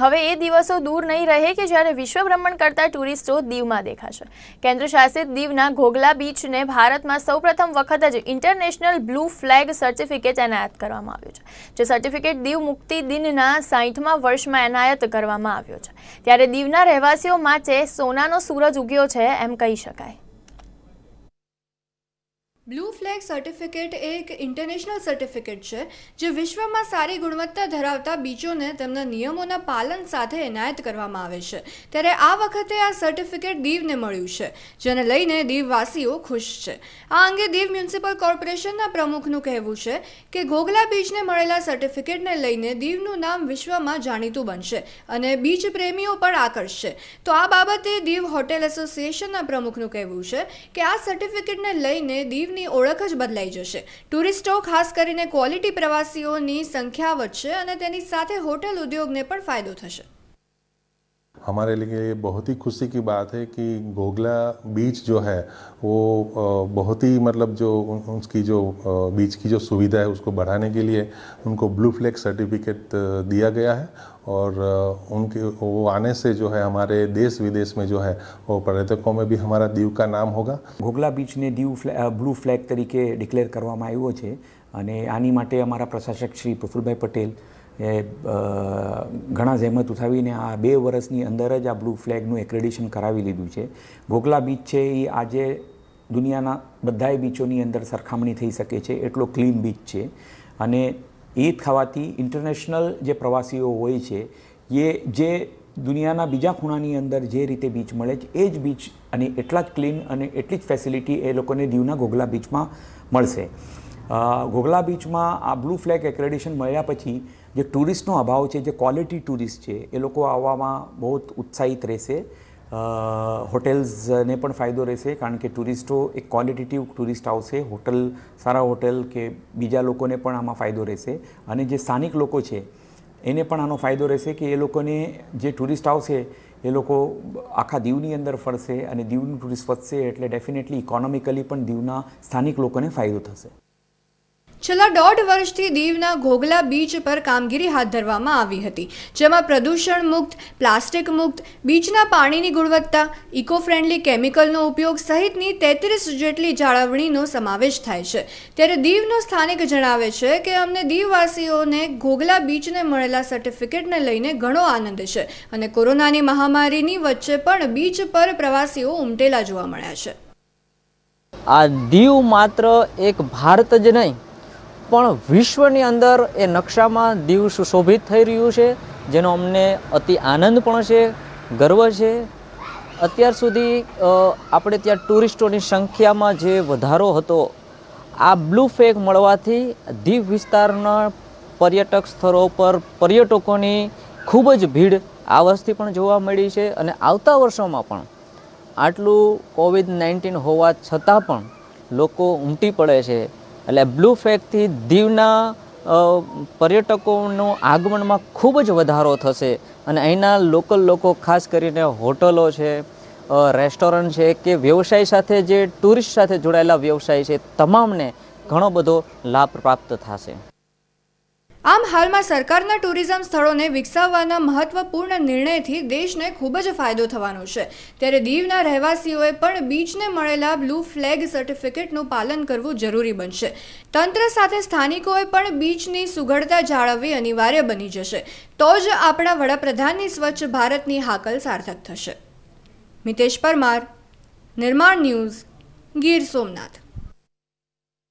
હવે એ દિવસો દૂર નહીં રહે કે જ્યારે વિશ્વ ભ્રમણ કરતા ટુરિસ્ટો દીવમાં દેખાશે. કેન્દ્ર શાસિત દીવના ઘોઘલા બીચને ભારતમાં સૌપ્રથમ વખત જ ઇન્ટરનેશનલ બ્લુ ફ્લેગ સર્ટિફિકેટ એનાયત કરવામાં આવ્યું છે, જે સર્ટિફિકેટ દીવ મુક્તિ દિનના સાઠમા વર્ષમાં એનાયત કરવામાં આવ્યો છે. ત્યારે દીવના રહેવાસીઓ માટે સોનાનો સૂરજ ઉગ્યો છે એમ કહી શકાય. બ્લુ ફ્લેગ સર્ટિફિકેટ એ એક ઇન્ટરનેશનલ સર્ટિફિકેટ છે, જે વિશ્વમાં સારી ગુણવત્તા ધરાવતા બીચોને તેમના નિયમોના પાલન સાથે એનાયત કરવામાં આવે છે. ત્યારે આ વખતે આ સર્ટિફિકેટ દીવને મળ્યું છે, જેને લઈને દીવવાસીઓ ખુશ છે. આ અંગે દીવ મ્યુનિસિપલ કોર્પોરેશનના પ્રમુખનું કહેવું છે કે ઘોઘલા બીચને મળેલા સર્ટિફિકેટને લઈને દીવનું નામ વિશ્વમાં જાણીતું બનશે અને બીચ પ્રેમીઓ પણ આકર્ષશે. તો આ બાબતે દીવ હોટેલ એસોસિએશનના પ્રમુખનું કહેવું છે કે આ સર્ટિફિકેટને લઈને દીવની ઓળખ જ બદલાઈ જશે. ટુરિસ્ટો, ખાસ કરીને ક્વોલિટી પ્રવાસીઓની સંખ્યા વધશે અને તેની સાથે હોટેલ ઉદ્યોગને પણ ફાયદો થશે. हमारे लिए ये बहुत ही खुशी की बात है कि गोगला बीच जो है वो अ, बहुत ही मतलब जो उन- उसकी जो अ, बीच की जो सुविधा है उसको बढ़ाने के लिए उनको ब्लू फ्लैग सर्टिफिकेट अ, दिया गया है और अ, उनके वो आने से जो है हमारे देश विदेश में जो है वो पर्यटकों में भी हमारा दीव का नाम होगा ઘોઘલા બીચને દીવ ફ્લે- અ, બ્લુ ફ્લેગ તરીકે ડિક્લેર કરવામાં આવ્યો છે અને આની માટે અમારા પ્રશાસક શ્રી પ્રફુલભાઈ પટેલ એ ઘણા જહેમત ઉઠાવીને આ બે વર્ષની અંદર જ આ બ્લુ ફ્લેગનું એક્રેડિશન કરાવી લીધું છે. ગોગલા બીચ છે એ આજે દુનિયાના બધાય બીચોની અંદર સરખામણી થઈ શકે છે. એટલો ક્લીન બીચ છે. અને એ થવાથી ઇન્ટરનેશનલ જે પ્રવાસીઓ હોય છે, એ જે દુનિયાના બીજા ખૂણાની અંદર જે રીતે બીચ મળે છે, એ જ બીચ અને એટલા જ ક્લીન અને એટલી જ ફેસિલિટી એ લોકોને દીવના ગોગલા બીચમાં મળશે. ઘોઘલા બીચમાં આ બ્લુ ફ્લેગ એક્રેડિશન મળ્યા પછી જે ટુરિસ્ટનો અભાવ છે, જે ક્વોલિટી ટુરિસ્ટ છે, એ લોકો આવવામાં બહુ ઉત્સાહિત રહેશે. હોટેલ્સને પણ ફાયદો રહેશે કારણ કે ટુરિસ્ટો એક ક્વોલિટેટિવ ટુરિસ્ટ આવશે. હોટલ, સારા હોટેલ કે બીજા લોકોને પણ આમાં ફાયદો રહેશે. અને જે સ્થાનિક લોકો છે, એને પણ આનો ફાયદો રહેશે કે એ લોકોને જે ટુરિસ્ટ આવશે, એ લોકો આખા દીવની અંદર ફરશે અને દીવનું ટુરિસ્ટ વધશે એટલે ડેફિનેટલી ઇકોનોમિકલી પણ દીવના સ્થાનિક લોકોને ફાયદો થશે. છેલ્લા દોઢ વર્ષથી દીવના ઘોઘલા બીચ પર કામગીરી હાથ ધરવામાં આવી હતી, જેમાં પ્રદૂષણ મુક્ત, પ્લાસ્ટિક મુક્ત, બીચના પાણીની ગુણવત્તા ઇકો ફ્રેન્ડલી કેમિકલનો ઉપયોગ સહિતની તેત્રીસ જેટલી જાળવણીનો સમાવેશ થાય છે. ત્યારે દીવનો સ્થાનિક જણાવે છે કે અમને દીવવાસીઓને ઘોઘલા બીચને મળેલા સર્ટિફિકેટને લઈને ઘણો આનંદ છે અને કોરોનાની મહામારીની વચ્ચે પણ બીચ પર પ્રવાસીઓ ઉમટેલા જોવા મળ્યા છે. આ દીવ માત્ર એક ભારત જ નહીં પણ વિશ્વની અંદર એ નકશામાં દીવ સુશોભિત થઈ રહ્યું છે, જેનો અમને અતિ આનંદ પણ છે, ગર્વ છે. અત્યાર સુધી આપણે ત્યાં ટુરિસ્ટોની સંખ્યામાં જે વધારો હતો, આ બ્લુ ફેગ મળવાથી દીવ વિસ્તારના પર્યટક સ્થળો પર પર્યટકોની ખૂબ જ ભીડ આ વર્ષથી પણ જોવા મળી છે અને આવતા વર્ષોમાં પણ. આટલું કોવિડ નાઇન્ટીન હોવા છતાં પણ લોકો ઉમટી પડે છે. એટલે બ્લુ ફેકથી દીવના પર્યટકોનું આગમનમાં ખૂબ જ વધારો થશે. અને અહીંના લોકલ લોકો, ખાસ કરીને હોટલો છે રેસ્ટોરન્ટ છે, કે વ્યવસાય સાથે જે ટુરિસ્ટ સાથે જોડાયેલા વ્યવસાય છે તમામને ઘણો બધો લાભ પ્રાપ્ત થશે. આમ હાલમાં સરકારના ટુરિઝમ સ્થળોને વિકસાવવાના મહત્વપૂર્ણ નિર્ણયથી દેશને ખૂબ જ ફાયદો થવાનો છે. ત્યારે દીવના રહેવાસીઓએ પણ બીચને મળેલા બ્લુ ફ્લેગ સર્ટિફિકેટનું પાલન કરવું જરૂરી બનશે. તંત્ર સાથે સ્થાનિકોએ પણ બીચની સુઘડતા જાળવવી અનિવાર્ય બની જશે. તો જ આપણા વડાપ્રધાનની સ્વચ્છ ભારતની હાકલ સાર્થક થશે. મિતેશ પરમાર, નિર્માણ ન્યૂઝ, ગીર સોમનાથ.